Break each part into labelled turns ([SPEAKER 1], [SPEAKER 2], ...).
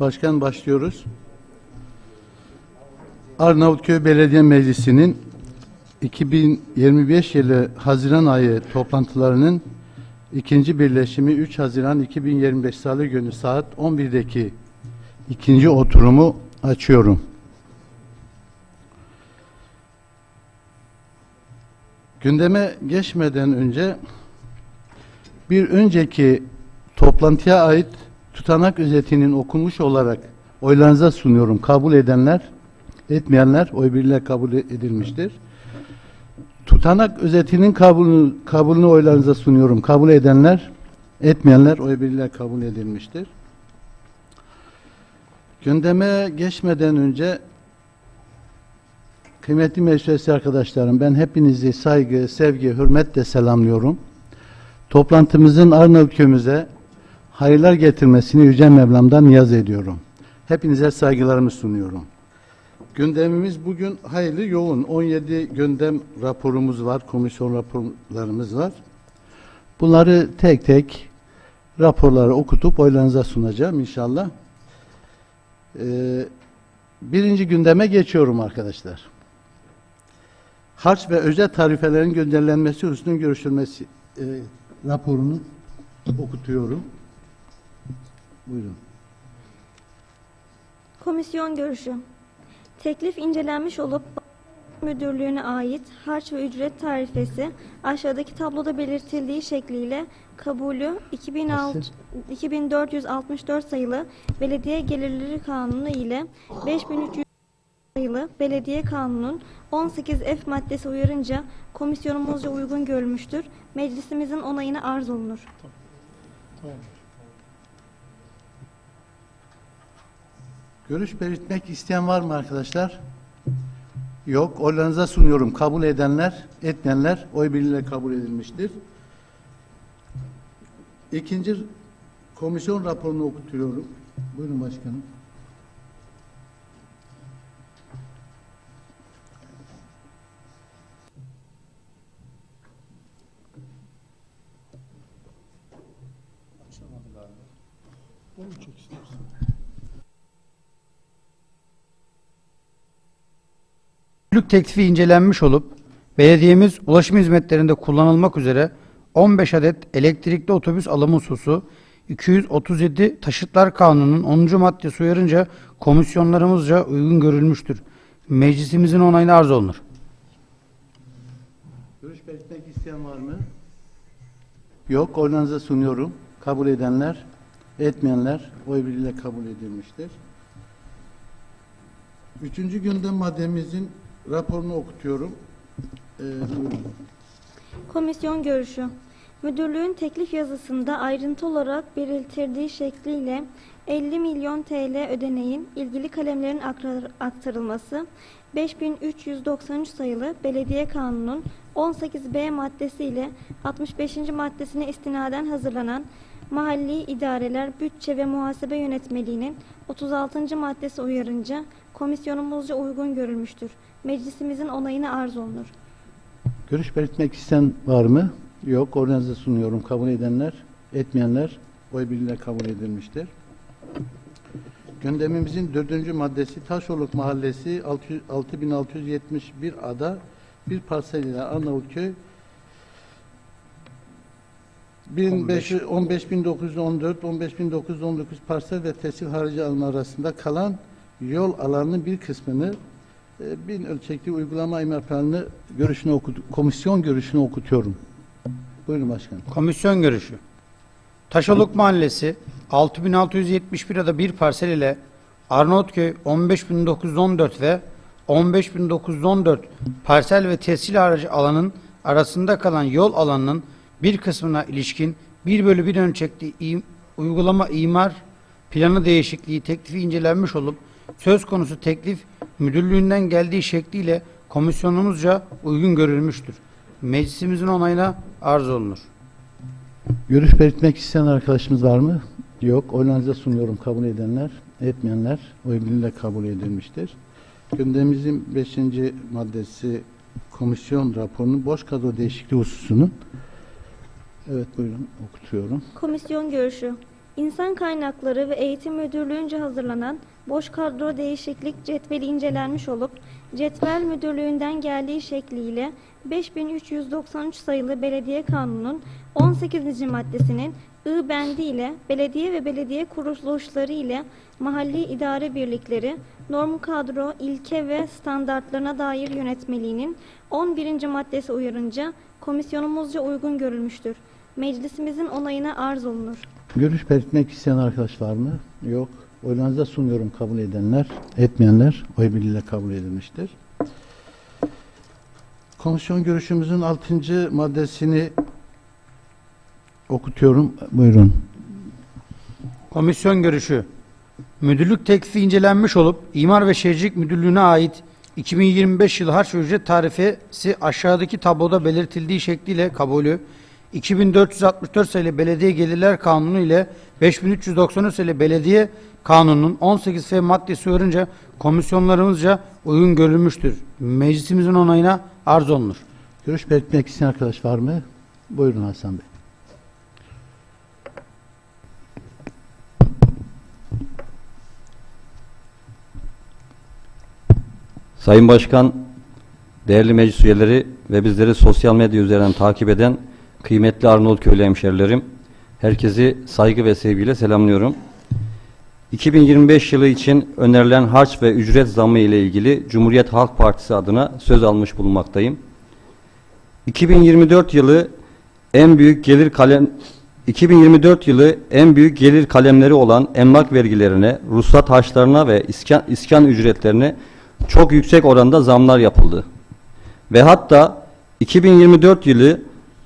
[SPEAKER 1] Başkan başlıyoruz. Arnavutköy Belediye Meclisi'nin 2025 yılı Haziran ayı toplantılarının ikinci birleşimi 3 Haziran 2025 Salı günü saat 11'deki ikinci oturumu açıyorum. Gündeme geçmeden önce bir önceki toplantıya ait tutanak özetinin okunmuş olarak oylarınıza sunuyorum. Kabul edenler, etmeyenler oy birliğiyle kabul edilmiştir. Tutanak özetinin kabulünü, kabulünü oylarınıza sunuyorum. Kabul edenler, etmeyenler oy birliğiyle kabul edilmiştir. Gündeme geçmeden önce kıymetli meclis arkadaşlarım ben hepinizi saygı, sevgi, hürmetle selamlıyorum. Toplantımızın Arnavutköy'ümüze hayırlar getirmesini Yüce Mevlam'dan niyaz ediyorum. Hepinize saygılarımı sunuyorum. Gündemimiz bugün hayırlı yoğun. 17 gündem raporumuz var, komisyon raporlarımız var. Bunları tek tek raporları okutup oylarınıza sunacağım inşallah. Ee, birinci gündeme geçiyorum arkadaşlar. Harç ve özel tarifelerin gönderlenmesi hususunun görüşülmesi e, raporunu okutuyorum. Buyurun.
[SPEAKER 2] Komisyon görüşü. Teklif incelenmiş olup Müdürlüğü'ne ait harç ve ücret tarifesi aşağıdaki tabloda belirtildiği şekliyle kabulü 2006, 2464 sayılı Belediye Gelirleri Kanunu ile 5300 sayılı Belediye Kanunu'nun 18F maddesi uyarınca komisyonumuzca uygun görülmüştür. Meclisimizin onayına arz olunur.
[SPEAKER 1] Görüş belirtmek isteyen var mı arkadaşlar? Yok. Oylarınıza sunuyorum. Kabul edenler, etmeyenler oy birliğiyle kabul edilmiştir. İkinci komisyon raporunu okutuyorum. Buyurun başkanım.
[SPEAKER 3] Müdürlük teklifi incelenmiş olup belediyemiz ulaşım hizmetlerinde kullanılmak üzere 15 adet elektrikli otobüs alımı hususu 237 Taşıtlar Kanunu'nun 10. maddesi uyarınca komisyonlarımızca uygun görülmüştür. Meclisimizin onayına arz olunur.
[SPEAKER 1] Görüş belirtmek isteyen var mı? Yok. Oylarınıza sunuyorum. Kabul edenler, etmeyenler oy birliğiyle kabul edilmiştir. Üçüncü gündem maddemizin raporunu okutuyorum. Ee.
[SPEAKER 2] Komisyon görüşü. Müdürlüğün teklif yazısında ayrıntı olarak belirtildiği şekliyle 50 milyon TL ödeneğin ilgili kalemlerin aktar- aktarılması 5393 sayılı Belediye Kanunu'nun 18B maddesi ile 65. maddesine istinaden hazırlanan Mahalli İdareler Bütçe ve Muhasebe Yönetmeliğinin 36. maddesi uyarınca komisyonumuzca uygun görülmüştür. Meclisimizin onayına arz olunur.
[SPEAKER 1] Görüş belirtmek isteyen var mı? Yok. Oylarınıza sunuyorum. Kabul edenler, etmeyenler oy birliğiyle kabul edilmiştir. Gündemimizin dördüncü maddesi Taşoluk Mahallesi 600 6671 ada bir parsel ile Arnavutköy 1500 15914 15919 parsel ve tescil harici alma arasında kalan yol alanının bir kısmını bin ölçekli uygulama imar planını görüşünü okudu, komisyon görüşünü okutuyorum. Buyurun başkanım.
[SPEAKER 3] Komisyon görüşü. Taşoluk Mahallesi 6671 ada bir parsel ile Arnavutköy 15914 ve 15914 parsel ve tescil aracı alanın arasında kalan yol alanının bir kısmına ilişkin 1 bölü 1 ölçekli uygulama imar planı değişikliği teklifi incelenmiş olup söz konusu teklif müdürlüğünden geldiği şekliyle komisyonumuzca uygun görülmüştür. Meclisimizin onayına arz olunur.
[SPEAKER 1] Görüş belirtmek isteyen arkadaşımız var mı? Yok. Oylarınıza sunuyorum. Kabul edenler, etmeyenler oy birliğiyle kabul edilmiştir. Gündemimizin beşinci maddesi komisyon raporunun boş kadro değişikliği hususunun Evet buyurun okutuyorum.
[SPEAKER 2] Komisyon görüşü. İnsan Kaynakları ve Eğitim Müdürlüğü'nce hazırlanan boş kadro değişiklik cetveli incelenmiş olup cetvel müdürlüğünden geldiği şekliyle 5393 sayılı Belediye Kanunu'nun 18. maddesinin I bendi ile belediye ve belediye kuruluşları ile mahalli idare birlikleri norm kadro, ilke ve standartlarına dair yönetmeliğinin 11. maddesi uyarınca komisyonumuzca uygun görülmüştür. Meclisimizin onayına arz olunur.
[SPEAKER 1] Görüş belirtmek isteyen arkadaş var mı? Yok. Oylarınıza sunuyorum kabul edenler, etmeyenler oy birliğiyle kabul edilmiştir. Komisyon görüşümüzün 6. maddesini okutuyorum. Buyurun.
[SPEAKER 3] Komisyon görüşü. Müdürlük teklifi incelenmiş olup İmar ve Şehircilik Müdürlüğü'ne ait 2025 yılı harç ücret tarifesi aşağıdaki tabloda belirtildiği şekliyle kabulü 2464 sayılı Belediye Gelirler Kanunu ile 5393 sayılı Belediye Kanunu'nun 18 F maddesi uyarınca komisyonlarımızca uygun görülmüştür. Meclisimizin onayına arz olunur.
[SPEAKER 1] Görüş belirtmek isteyen arkadaş var mı? Buyurun Hasan Bey.
[SPEAKER 4] Sayın Başkan, değerli meclis üyeleri ve bizleri sosyal medya üzerinden takip eden kıymetli Arnavutköylü hemşerilerim, herkesi saygı ve sevgiyle selamlıyorum. 2025 yılı için önerilen harç ve ücret zammı ile ilgili Cumhuriyet Halk Partisi adına söz almış bulunmaktayım. 2024 yılı en büyük gelir kalem 2024 yılı en büyük gelir kalemleri olan emlak vergilerine, ruhsat harçlarına ve iskan, iskan ücretlerine çok yüksek oranda zamlar yapıldı. Ve hatta 2024 yılı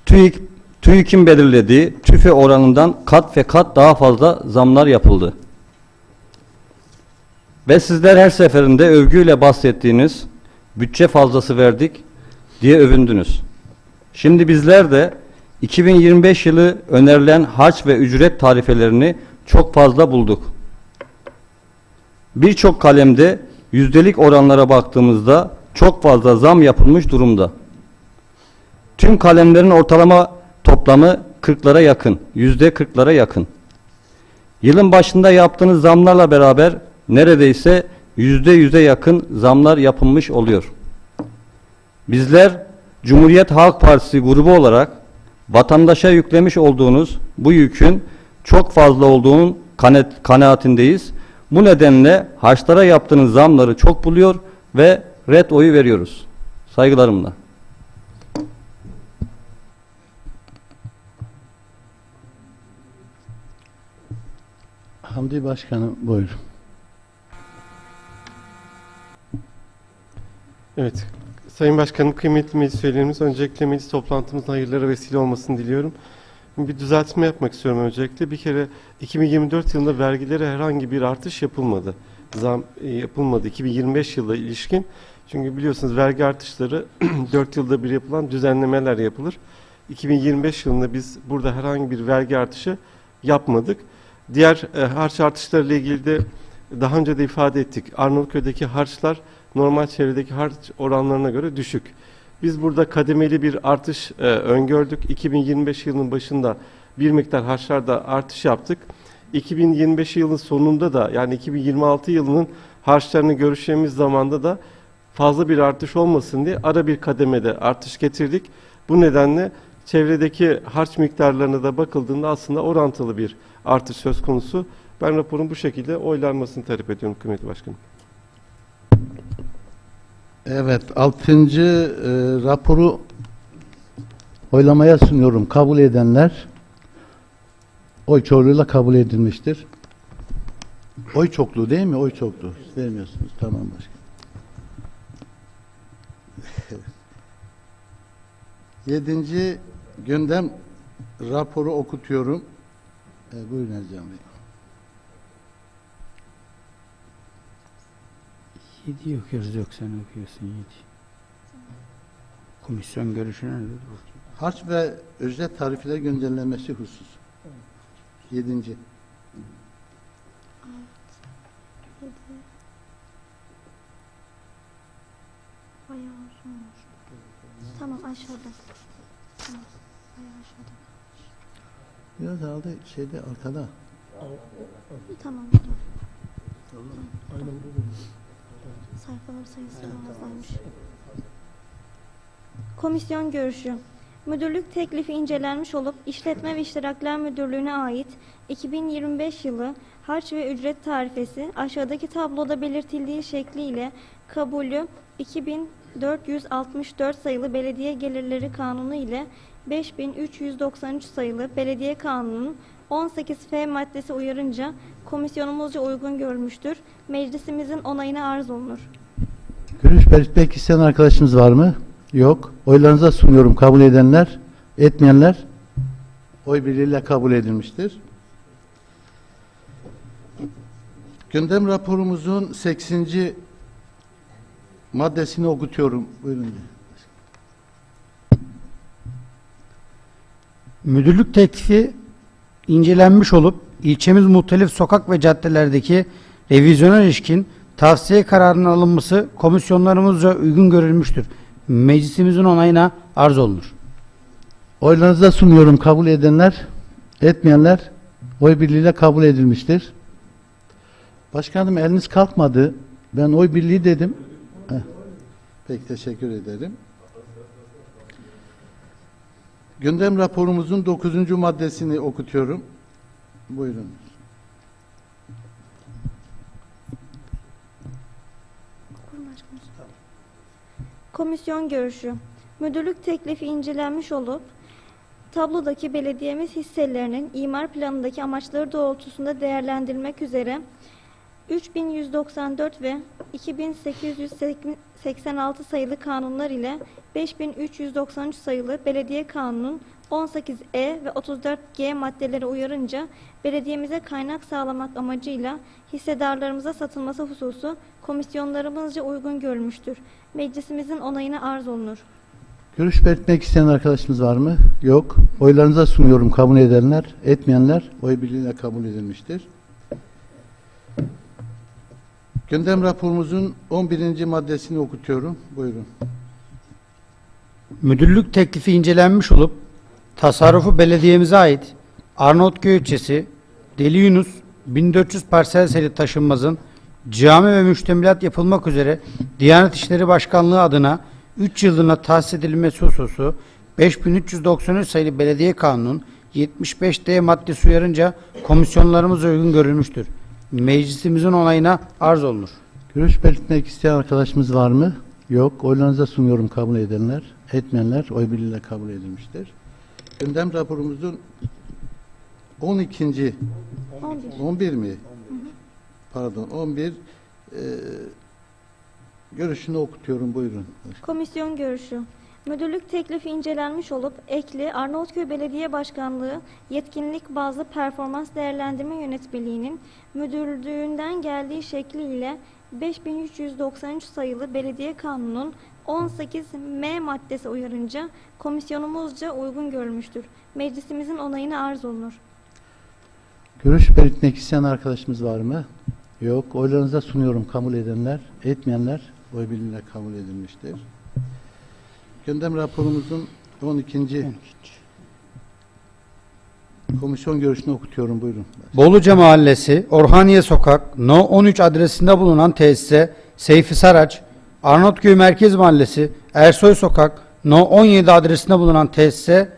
[SPEAKER 4] TÜİK, TÜİK'in belirlediği tüfe oranından kat ve kat daha fazla zamlar yapıldı. Ve sizler her seferinde övgüyle bahsettiğiniz bütçe fazlası verdik diye övündünüz. Şimdi bizler de 2025 yılı önerilen harç ve ücret tarifelerini çok fazla bulduk. Birçok kalemde yüzdelik oranlara baktığımızda çok fazla zam yapılmış durumda. Tüm kalemlerin ortalama toplamı 40'lara yakın, yüzde 40'lara yakın. Yılın başında yaptığınız zamlarla beraber neredeyse yüzde yüze yakın zamlar yapılmış oluyor. Bizler Cumhuriyet Halk Partisi grubu olarak vatandaşa yüklemiş olduğunuz bu yükün çok fazla olduğunun kanaat- kanaatindeyiz. Bu nedenle harçlara yaptığınız zamları çok buluyor ve red oyu veriyoruz. Saygılarımla.
[SPEAKER 1] Hamdi Başkanım buyur.
[SPEAKER 5] Evet. Sayın Başkanım, kıymetli meclis üyelerimiz, öncelikle meclis toplantımızın hayırlara vesile olmasını diliyorum. Bir düzeltme yapmak istiyorum öncelikle. Bir kere 2024 yılında vergilere herhangi bir artış yapılmadı. Zam e, yapılmadı 2025 yıla ilişkin. Çünkü biliyorsunuz vergi artışları 4 yılda bir yapılan düzenlemeler yapılır. 2025 yılında biz burada herhangi bir vergi artışı yapmadık. Diğer e, harç artışlarıyla ilgili de daha önce de ifade ettik. Arnavutköy'deki harçlar normal çevredeki harç oranlarına göre düşük. Biz burada kademeli bir artış e, öngördük. 2025 yılının başında bir miktar harçlarda artış yaptık. 2025 yılının sonunda da yani 2026 yılının harçlarını görüşeceğimiz zamanda da fazla bir artış olmasın diye ara bir kademede artış getirdik. Bu nedenle çevredeki harç miktarlarına da bakıldığında aslında orantılı bir artış söz konusu. Ben raporun bu şekilde oylanmasını talep ediyorum kıymetli başkanım.
[SPEAKER 1] Evet, 6. e, raporu oylamaya sunuyorum. Kabul edenler oy çoğunluğuyla kabul edilmiştir. Oy çokluğu değil mi? Oy çokluğu. Vermiyorsunuz. Tamam başkanım. Yedinci gündem raporu okutuyorum. E, buyurun Ercan Bey.
[SPEAKER 3] 7 okuyoruz yok sen okuyorsun 7. Komisyon görüşüne ne dedi?
[SPEAKER 1] Harç ve ücret tarifleri güncellenmesi husus. Yedinci.
[SPEAKER 2] Bayağı uzun olmuş. Tamam aşağıda. Tamam. Bayağı aşağıda.
[SPEAKER 1] Biraz aldı şeyde arkada.
[SPEAKER 2] Tamam. Sayfalar sayısı fazlaymış. Komisyon görüşü. Müdürlük teklifi incelenmiş olup İşletme ve İştirakler Müdürlüğü'ne ait 2025 yılı harç ve ücret tarifesi aşağıdaki tabloda belirtildiği şekliyle kabulü 2464 sayılı Belediye Gelirleri Kanunu ile 5393 sayılı Belediye Kanunu'nun 18F maddesi uyarınca komisyonumuzca uygun görmüştür. Meclisimizin onayına arz olunur.
[SPEAKER 1] Görüş belirtmek isteyen arkadaşımız var mı? Yok. Oylarınıza sunuyorum. Kabul edenler, etmeyenler oy birliğiyle kabul edilmiştir. Gündem raporumuzun 80. maddesini okutuyorum. Buyurun.
[SPEAKER 3] Müdürlük teklifi incelenmiş olup ilçemiz muhtelif sokak ve caddelerdeki revizyona ilişkin tavsiye kararının alınması komisyonlarımızca uygun görülmüştür. Meclisimizin onayına arz olunur.
[SPEAKER 1] Oylarınıza sunuyorum. Kabul edenler, etmeyenler oy birliğiyle kabul edilmiştir. Başkanım eliniz kalkmadı. Ben oy birliği dedim. Peki teşekkür ederim. Gündem raporumuzun 9. maddesini okutuyorum. Buyurun.
[SPEAKER 2] Komisyon görüşü. Müdürlük teklifi incelenmiş olup tablodaki belediyemiz hisselerinin imar planındaki amaçları doğrultusunda değerlendirilmek üzere 3194 ve 2886 sayılı kanunlar ile 5393 sayılı Belediye Kanunu'nun 18E ve 34G maddeleri uyarınca belediyemize kaynak sağlamak amacıyla hissedarlarımıza satılması hususu komisyonlarımızca uygun görülmüştür. Meclisimizin onayına arz olunur.
[SPEAKER 1] Görüş belirtmek isteyen arkadaşımız var mı? Yok. Oylarınıza sunuyorum. Kabul edenler, etmeyenler oy birliğiyle kabul edilmiştir. Gündem raporumuzun 11. maddesini okutuyorum. Buyurun.
[SPEAKER 3] Müdürlük teklifi incelenmiş olup tasarrufu belediyemize ait Arnavutköy ilçesi Deli Yunus 1400 parsel seri taşınmazın cami ve müştemilat yapılmak üzere Diyanet İşleri Başkanlığı adına 3 yıllığına tahsis edilmesi hususu 5393 sayılı Belediye Kanunu'nun 75D maddesi uyarınca komisyonlarımıza uygun görülmüştür. Meclisimizin onayına arz olunur.
[SPEAKER 1] Görüş belirtmek isteyen arkadaşımız var mı? Yok. Oylarınıza sunuyorum. Kabul edenler, etmeyenler oy birliğiyle kabul edilmiştir. Gündem raporumuzun 12.
[SPEAKER 2] 11.
[SPEAKER 1] 11 mi? Pardon 11 e, görüşünü okutuyorum buyurun.
[SPEAKER 2] Komisyon görüşü. Müdürlük teklifi incelenmiş olup ekli Arnavutköy Belediye Başkanlığı yetkinlik bazlı performans değerlendirme yönetmeliğinin müdürlüğünden geldiği şekliyle 5393 sayılı Belediye Kanunu'nun 18M maddesi uyarınca komisyonumuzca uygun görülmüştür. Meclisimizin onayına arz olunur.
[SPEAKER 1] Görüş belirtmek isteyen arkadaşımız var mı? Yok. Oylarınıza sunuyorum. Kabul edenler, etmeyenler oy birliğiyle kabul edilmiştir. Gündem raporumuzun 12. komisyon görüşünü okutuyorum. Buyurun.
[SPEAKER 3] Boluca Mahallesi, Orhaniye Sokak, No 13 adresinde bulunan tesise Seyfi Saraç, Arnavutköy Merkez Mahallesi, Ersoy Sokak, No 17 adresinde bulunan tesise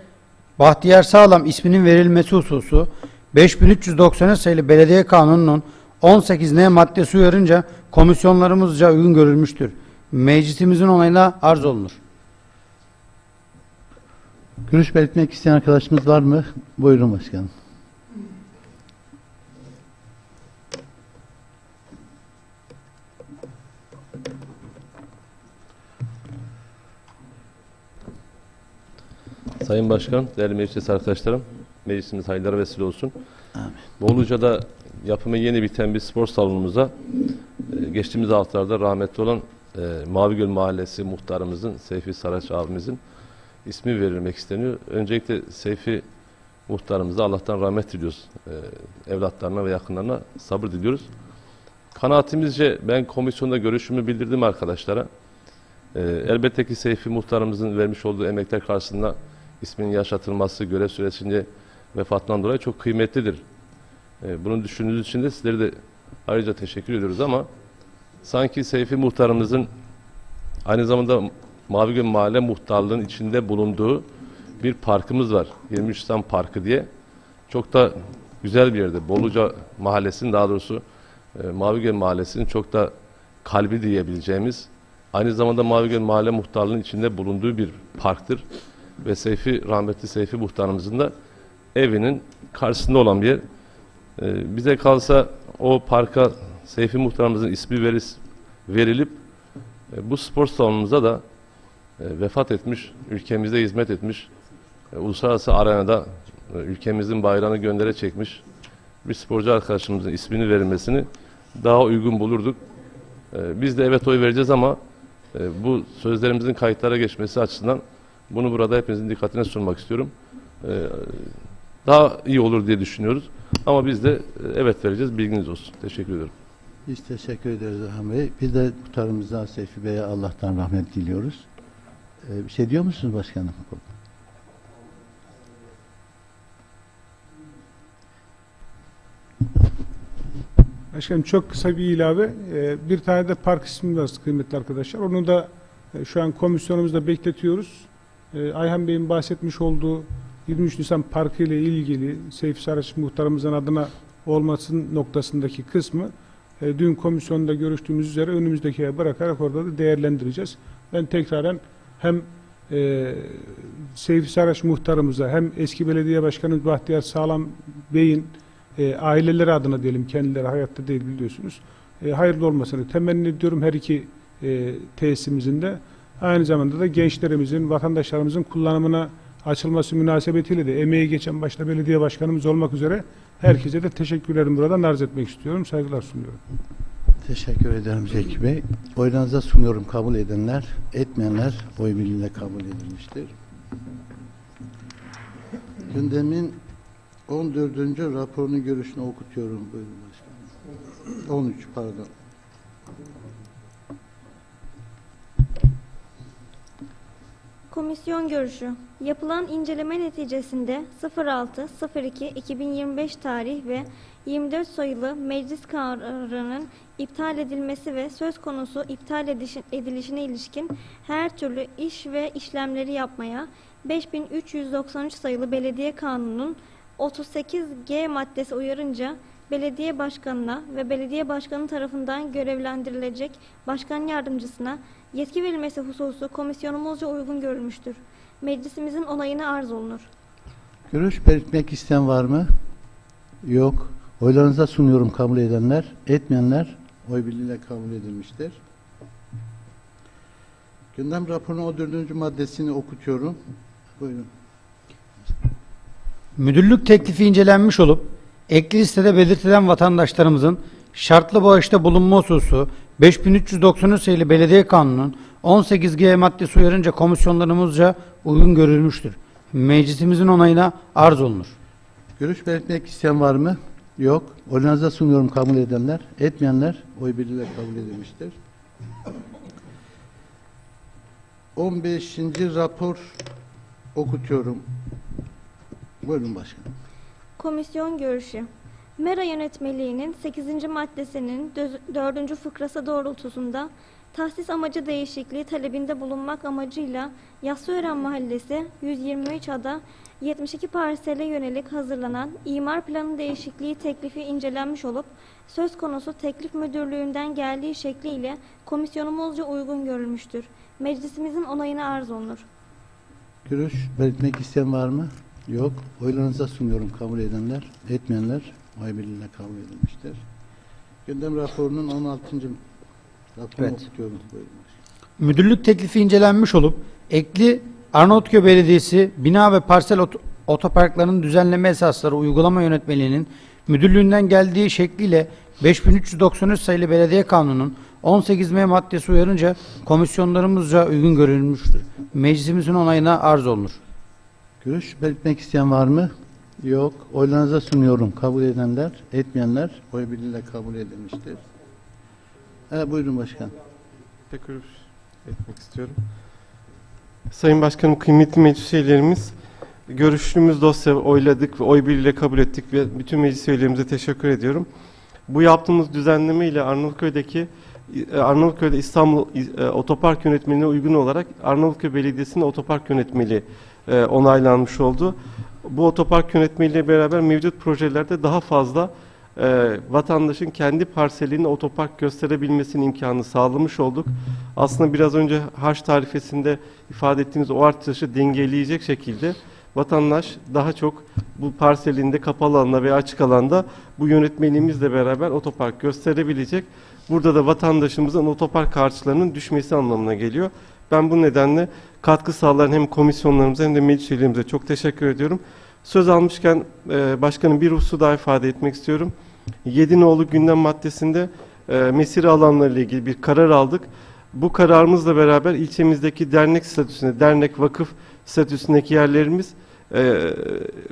[SPEAKER 3] Bahtiyar Sağlam isminin verilmesi hususu 5393 sayılı Belediye Kanunu'nun 18N maddesi uyarınca komisyonlarımızca uygun görülmüştür. Meclisimizin onayına arz olunur.
[SPEAKER 1] Görüş belirtmek isteyen arkadaşımız var mı? Buyurun başkanım.
[SPEAKER 6] Sayın Başkan, değerli meclis arkadaşlarım, meclisimiz hayırlara vesile olsun. Boluca'da yapımı yeni biten bir spor salonumuza e, geçtiğimiz haftalarda rahmetli olan e, Mavigöl Mahallesi muhtarımızın, Seyfi Saraç abimizin ismi verilmek isteniyor. Öncelikle Seyfi muhtarımıza Allah'tan rahmet diliyoruz. E, evlatlarına ve yakınlarına sabır diliyoruz. Kanaatimizce ben komisyonda görüşümü bildirdim arkadaşlara. Ee, elbette ki Seyfi Muhtarımızın vermiş olduğu emekler karşısında isminin yaşatılması görev süresince vefatından dolayı çok kıymetlidir. E, bunu düşündüğünüz için de sizlere de ayrıca teşekkür ediyoruz ama sanki Seyfi Muhtarımızın aynı zamanda Mavigöl Mahalle Muhtarlığı'nın içinde bulunduğu bir parkımız var. 23 Nisan Parkı diye. Çok da güzel bir yerde. Boluca Mahallesi'nin daha doğrusu e, Mavigöl Mahallesi'nin çok da kalbi diyebileceğimiz aynı zamanda Mavigöl Mahalle Muhtarlığı'nın içinde bulunduğu bir parktır. Ve Seyfi, rahmetli Seyfi Muhtarımızın da evinin karşısında olan bir yer. E, bize kalsa o parka Seyfi Muhtarımızın ismi verilip e, bu spor salonumuza da vefat etmiş, ülkemize hizmet etmiş, e, uluslararası arenada e, ülkemizin bayrağını göndere çekmiş bir sporcu arkadaşımızın ismini verilmesini daha uygun bulurduk. E, Biz de evet oy vereceğiz ama e, bu sözlerimizin kayıtlara geçmesi açısından bunu burada hepinizin dikkatine sunmak istiyorum. E, Daha iyi olur diye düşünüyoruz. Ama biz de e, evet vereceğiz. Bilginiz olsun. Teşekkür ederim.
[SPEAKER 1] Biz teşekkür ederiz Orhan Bey. Biz de muhtarımıza Seyfi Bey'e Allah'tan rahmet diliyoruz. Ee, bir şey diyor musunuz başkanım?
[SPEAKER 7] Başkanım çok kısa bir ilave. Ee, Bir tane de park ismi var kıymetli arkadaşlar. Onu da e, şu an komisyonumuzda bekletiyoruz. Ee, Ayhan Bey'in bahsetmiş olduğu 23 Nisan Parkı ile ilgili Seyfi Saraç muhtarımızın adına olmasının noktasındaki kısmı e, dün komisyonda görüştüğümüz üzere önümüzdeki bırakarak orada da değerlendireceğiz. Ben tekraren hem e, Seyfi Saraç muhtarımıza hem eski belediye başkanı Bahtiyar Sağlam Bey'in e, aileleri adına diyelim kendileri hayatta değil biliyorsunuz. E, hayırlı olmasını temenni ediyorum her iki e, tesisimizin de. Aynı zamanda da gençlerimizin, vatandaşlarımızın kullanımına açılması münasebetiyle de emeği geçen başta belediye başkanımız olmak üzere herkese de teşekkürlerimi buradan arz etmek istiyorum. Saygılar sunuyorum.
[SPEAKER 1] Teşekkür ederim Zeki Bey. Oylarınıza sunuyorum. Kabul edenler, etmeyenler oy birliğiyle kabul edilmiştir. Gündemin 14. raporunu görüşünü okutuyorum. Buyurun başkanım. 13 pardon.
[SPEAKER 2] Komisyon görüşü. Yapılan inceleme neticesinde 06.02.2025 tarih ve 24 sayılı meclis kararının iptal edilmesi ve söz konusu iptal edilişine ilişkin her türlü iş ve işlemleri yapmaya 5393 sayılı belediye kanunun 38G maddesi uyarınca belediye başkanına ve belediye başkanı tarafından görevlendirilecek başkan yardımcısına yetki verilmesi hususu komisyonumuzca uygun görülmüştür. Meclisimizin onayına arz olunur.
[SPEAKER 1] Görüş belirtmek isteyen var mı? Yok. Oylarınıza sunuyorum kabul edenler, etmeyenler oy birliğiyle kabul edilmiştir. Gündem raporunun o dördüncü maddesini okutuyorum. Buyurun.
[SPEAKER 3] Müdürlük teklifi incelenmiş olup ekli listede belirtilen vatandaşlarımızın şartlı bağışta bulunma hususu 5393 sayılı belediye kanunun 18G maddesi uyarınca komisyonlarımızca uygun görülmüştür. Meclisimizin onayına arz olunur.
[SPEAKER 1] Görüş belirtmek isteyen var mı? Yok. Oylarınıza sunuyorum kabul edenler, etmeyenler oy birliğiyle kabul edilmiştir. 15. rapor okutuyorum. Buyurun başkanım.
[SPEAKER 2] Komisyon görüşü. Mera yönetmeliğinin 8. maddesinin 4. fıkrası doğrultusunda tahsis amacı değişikliği talebinde bulunmak amacıyla Yassıören Mahallesi 123 ada 72 parsele yönelik hazırlanan imar planı değişikliği teklifi incelenmiş olup söz konusu teklif müdürlüğünden geldiği şekliyle komisyonumuzca uygun görülmüştür. Meclisimizin onayına arz olunur.
[SPEAKER 1] Görüş belirtmek isteyen var mı? Yok. Oylarınıza sunuyorum kabul edenler, etmeyenler oy birliğiyle kabul edilmiştir. Gündem raporunun 16. raporunu
[SPEAKER 3] Evet.
[SPEAKER 1] Buyurun.
[SPEAKER 3] Müdürlük teklifi incelenmiş olup ekli Arnavutköy Belediyesi bina ve parsel ot- otoparklarının düzenleme esasları uygulama yönetmeliğinin müdürlüğünden geldiği şekliyle 5393 sayılı belediye kanunun 18M maddesi uyarınca komisyonlarımızca uygun görülmüştür. Meclisimizin onayına arz olunur.
[SPEAKER 1] Görüş belirtmek isteyen var mı? Yok. Oylarınıza sunuyorum. Kabul edenler, etmeyenler oy birliğiyle kabul edilmiştir. Evet, buyurun başkan.
[SPEAKER 5] Teşekkür etmek istiyorum. Sayın Başkanım, kıymetli meclis üyelerimiz, görüştüğümüz dosya oyladık ve oy birliğiyle kabul ettik ve bütün meclis üyelerimize teşekkür ediyorum. Bu yaptığımız düzenleme ile Arnavutköy'deki e, Arnavutköy'de İstanbul e, Otopark Yönetmeliğine uygun olarak Arnavutköy Belediyesi'nin otopark yönetmeliği e, onaylanmış oldu. Bu otopark yönetmeliğiyle beraber mevcut projelerde daha fazla e, vatandaşın kendi parselini otopark gösterebilmesinin imkanı sağlamış olduk. Aslında biraz önce harç tarifesinde ifade ettiğimiz o artışı dengeleyecek şekilde vatandaş daha çok bu parselinde kapalı alanda veya açık alanda bu yönetmeliğimizle beraber otopark gösterebilecek. Burada da vatandaşımızın otopark harçlarının düşmesi anlamına geliyor. Ben bu nedenle katkı sağlayan hem komisyonlarımıza hem de meclis üyelerimize çok teşekkür ediyorum. Söz almışken e, başkanım bir hususu daha ifade etmek istiyorum. 7 nolu gündem maddesinde e, mesire alanları ilgili bir karar aldık. Bu kararımızla beraber ilçemizdeki dernek statüsünde, dernek vakıf statüsündeki yerlerimiz, e,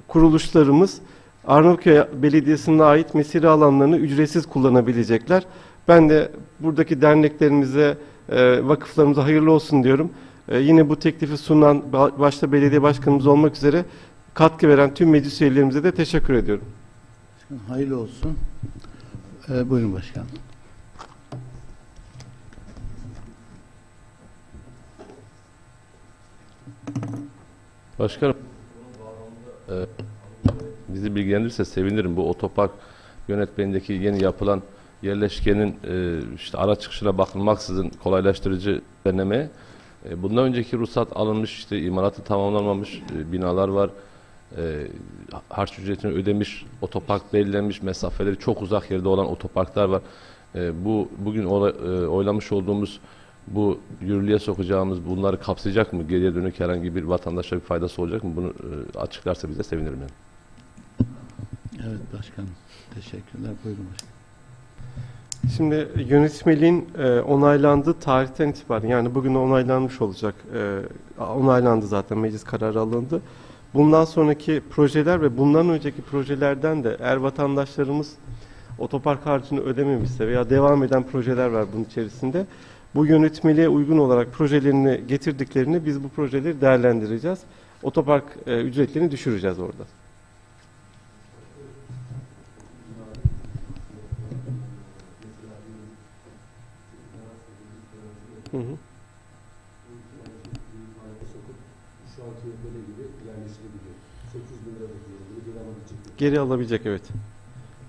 [SPEAKER 5] kuruluşlarımız Arnavutköy Belediyesi'ne ait mesire alanlarını ücretsiz kullanabilecekler. Ben de buradaki derneklerimize, e, vakıflarımıza hayırlı olsun diyorum. E, yine bu teklifi sunan ba- başta belediye başkanımız olmak üzere katkı veren tüm meclis üyelerimize de teşekkür ediyorum.
[SPEAKER 1] Hayırlı olsun. Ee, buyurun başkanım.
[SPEAKER 6] Başkanım, e, bizi bilgilendirirse sevinirim. Bu otopark yönetmenindeki yeni yapılan yerleşkenin e, işte ara çıkışına bakılmaksızın kolaylaştırıcı deneme. E, bundan önceki ruhsat alınmış, işte imalatı tamamlanmamış e, binalar var. E, harç ücretini ödemiş, otopark belirlenmiş, mesafeleri çok uzak yerde olan otoparklar var. Bu bugün oylamış olduğumuz bu yürürlüğe sokacağımız bunları kapsayacak mı? Geriye dönük herhangi bir vatandaşa bir faydası olacak mı? Bunu açıklarsa bize sevinirim yani.
[SPEAKER 1] Evet başkanım. Teşekkürler. Buyurun başkanım.
[SPEAKER 5] Şimdi yönetmeliğin e, onaylandığı tarihten itibaren yani bugün onaylanmış olacak. E, onaylandı zaten meclis kararı alındı. Bundan sonraki projeler ve bundan önceki projelerden de eğer vatandaşlarımız otopark harcını ödememişse veya devam eden projeler var bunun içerisinde. Bu yönetmeliğe uygun olarak projelerini getirdiklerini biz bu projeleri değerlendireceğiz. Otopark e, ücretlerini düşüreceğiz orada. Hı hı. Geri alabilecek evet.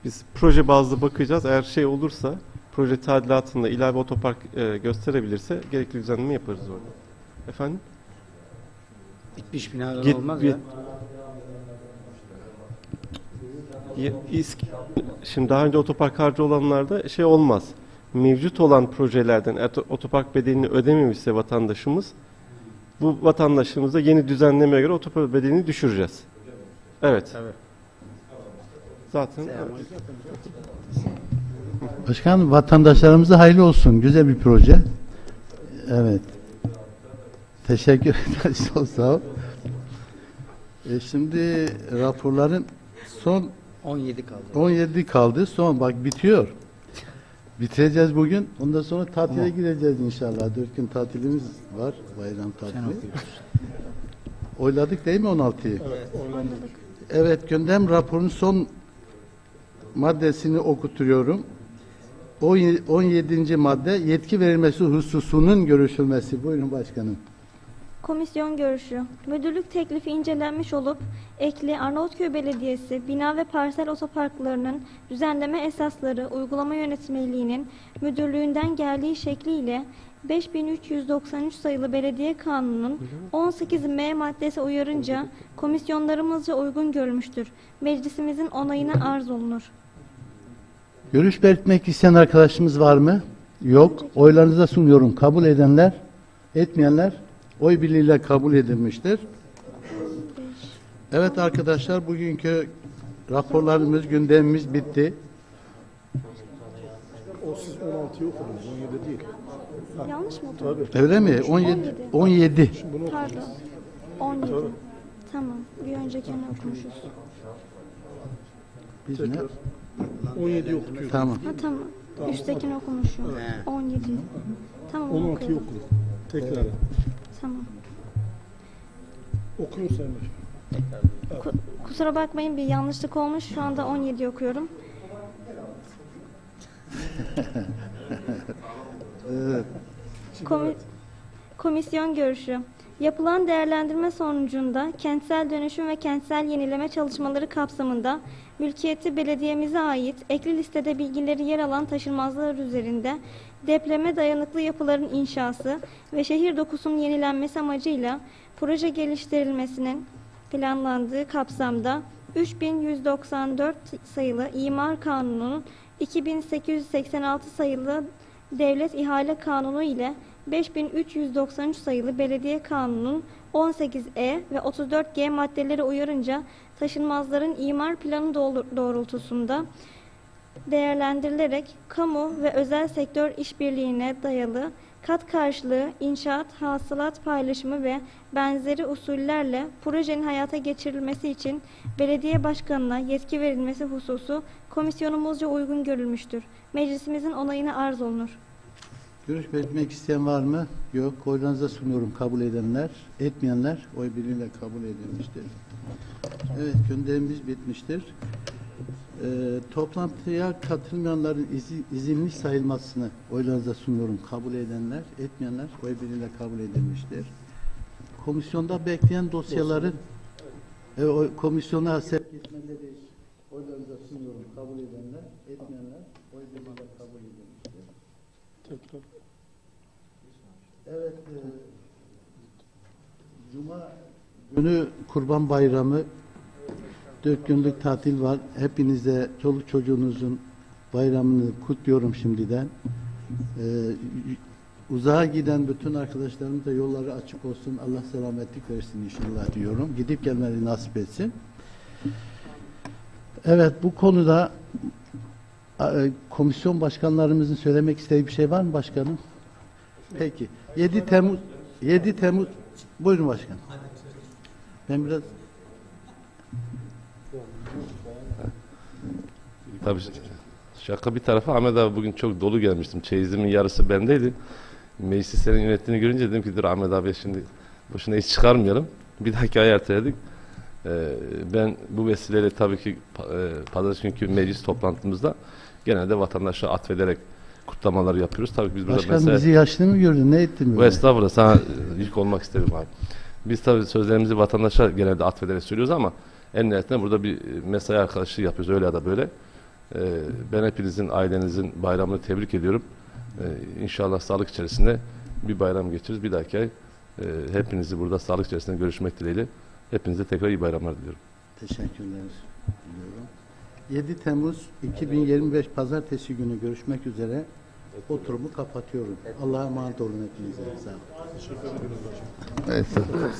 [SPEAKER 5] Biz proje bazlı bakacağız. Eğer şey olursa proje tadilatında ilave otopark e, gösterebilirse gerekli düzenleme yaparız orada. Efendim?
[SPEAKER 3] Bitmiş binalar
[SPEAKER 5] Git-
[SPEAKER 3] olmaz
[SPEAKER 5] bit-
[SPEAKER 3] ya.
[SPEAKER 5] Ye- İSK, şimdi daha önce otopark harcı olanlarda şey olmaz. Mevcut olan projelerden otopark bedelini ödememişse vatandaşımız bu vatandaşımıza yeni düzenlemeye göre otopark bedelini düşüreceğiz. Evet.
[SPEAKER 3] Tabii.
[SPEAKER 5] Zaten
[SPEAKER 1] Başkanım vatandaşlarımıza hayırlı olsun. Güzel bir proje. Evet. Teşekkür ederiz. Sağ ol. E şimdi raporların son
[SPEAKER 3] 17 kaldı.
[SPEAKER 1] 17 kaldı. Son bak bitiyor. Bitireceğiz bugün. Ondan sonra tatile gideceğiz inşallah. Dört gün tatilimiz var. Bayram tatili. Oyladık değil mi 16'yı? Evet, gündem raporunun son maddesini okutuyorum. O 17. madde yetki verilmesi hususunun görüşülmesi. Buyurun başkanım.
[SPEAKER 2] Komisyon görüşü. Müdürlük teklifi incelenmiş olup ekli Arnavutköy Belediyesi bina ve parsel otoparklarının düzenleme esasları uygulama yönetmeliğinin müdürlüğünden geldiği şekliyle 5393 sayılı belediye kanununun 18M maddesi uyarınca komisyonlarımızca uygun görülmüştür. Meclisimizin onayına arz olunur.
[SPEAKER 1] Görüş belirtmek isteyen arkadaşımız var mı? Yok. Oylarınıza sunuyorum. Kabul edenler, etmeyenler oy birliğiyle kabul edilmiştir. Evet arkadaşlar bugünkü raporlarımız, gündemimiz bitti.
[SPEAKER 2] Yanlış mı oldu?
[SPEAKER 1] Öyle mi? 17 17.
[SPEAKER 2] Pardon. 17. Tamam. Bir öncekini okumuşuz.
[SPEAKER 1] Biz ne?
[SPEAKER 7] 17 okutuyor.
[SPEAKER 1] Tamam.
[SPEAKER 2] Ha tamam. Üsttekini okumuşum. 17. Tamam.
[SPEAKER 7] 16'yı
[SPEAKER 2] okuyorum.
[SPEAKER 7] okuduk. Tekrar.
[SPEAKER 2] Tamam.
[SPEAKER 7] Okuyun Sayın Başkan.
[SPEAKER 2] Ku- kusura bakmayın bir yanlışlık olmuş. Şu anda 17 okuyorum. Komi- Komisyon görüşü. Yapılan değerlendirme sonucunda kentsel dönüşüm ve kentsel yenileme çalışmaları kapsamında mülkiyeti belediyemize ait ekli listede bilgileri yer alan taşınmazlar üzerinde depreme dayanıklı yapıların inşası ve şehir dokusunun yenilenmesi amacıyla proje geliştirilmesinin planlandığı kapsamda 3194 sayılı İmar Kanunu'nun 2886 sayılı Devlet İhale Kanunu ile 5393 sayılı Belediye Kanunu'nun 18E ve 34G maddeleri uyarınca taşınmazların imar planı doğru- doğrultusunda değerlendirilerek kamu ve özel sektör işbirliğine dayalı kat karşılığı, inşaat, hasılat paylaşımı ve benzeri usullerle projenin hayata geçirilmesi için belediye başkanına yetki verilmesi hususu komisyonumuzca uygun görülmüştür. Meclisimizin onayına arz olunur.
[SPEAKER 1] Görüş belirtmek isteyen var mı? Yok. Oylarınıza sunuyorum. Kabul edenler, etmeyenler oy birliğiyle kabul edilmiştir. Evet, gündemimiz bitmiştir. Ee, toplantıya katılmayanların izi, izinli sayılmasını oylarınıza sunuyorum. Kabul edenler, etmeyenler oy birliğiyle kabul edilmiştir. Komisyonda bekleyen dosyaların e, o, komisyona sevk etmeleri oylarınıza sunuyorum. Kabul edenler, etmeyenler oy birliğiyle kabul edilmiştir. Evet, e, Cuma günü Kurban Bayramı, dört günlük tatil var. Hepinize, çoluk çocuğunuzun bayramını kutluyorum şimdiden. E, uzağa giden bütün arkadaşlarım da yolları açık olsun, Allah selametlik versin inşallah diyorum. Gidip gelmeleri nasip etsin. Evet, bu konuda e, komisyon başkanlarımızın söylemek istediği bir şey var mı başkanım? Peki. 7 Temmuz 7 Temmuz buyurun başkanım. Ben biraz
[SPEAKER 6] Tabii şaka bir tarafa Ahmet abi bugün çok dolu gelmiştim. Çeyizimin yarısı bendeydi. Meclisi senin yönettiğini görünce dedim ki dur Ahmet abi şimdi boşuna iş çıkarmayalım. Bir dahaki ay erteledik. Ee, ben bu vesileyle tabii ki e, pazartesi günkü meclis toplantımızda genelde vatandaşa atfederek kutlamaları yapıyoruz. Tabii biz burada
[SPEAKER 1] başkanım
[SPEAKER 6] mesela...
[SPEAKER 1] bizi yaşlı mı gördün? Ne ettin
[SPEAKER 6] Bu
[SPEAKER 1] böyle?
[SPEAKER 6] estağfurullah sana yük olmak isterim abi. Biz tabii sözlerimizi vatandaşa genelde atfederek söylüyoruz ama en nihayetinde burada bir mesai arkadaşlığı yapıyoruz öyle ya da böyle. Ee, ben hepinizin, ailenizin bayramını tebrik ediyorum. Ee, inşallah sağlık içerisinde bir bayram geçiririz. Bir dahaki ay e, hepinizi burada sağlık içerisinde görüşmek dileğiyle. Hepinize tekrar iyi bayramlar diliyorum.
[SPEAKER 1] Teşekkürler diliyorum. 7 Temmuz 2025 Pazartesi günü görüşmek üzere. Oturumu kapatıyorum. Allah'a emanet olun hepinize. Sağ olun. Evet, sağ olun.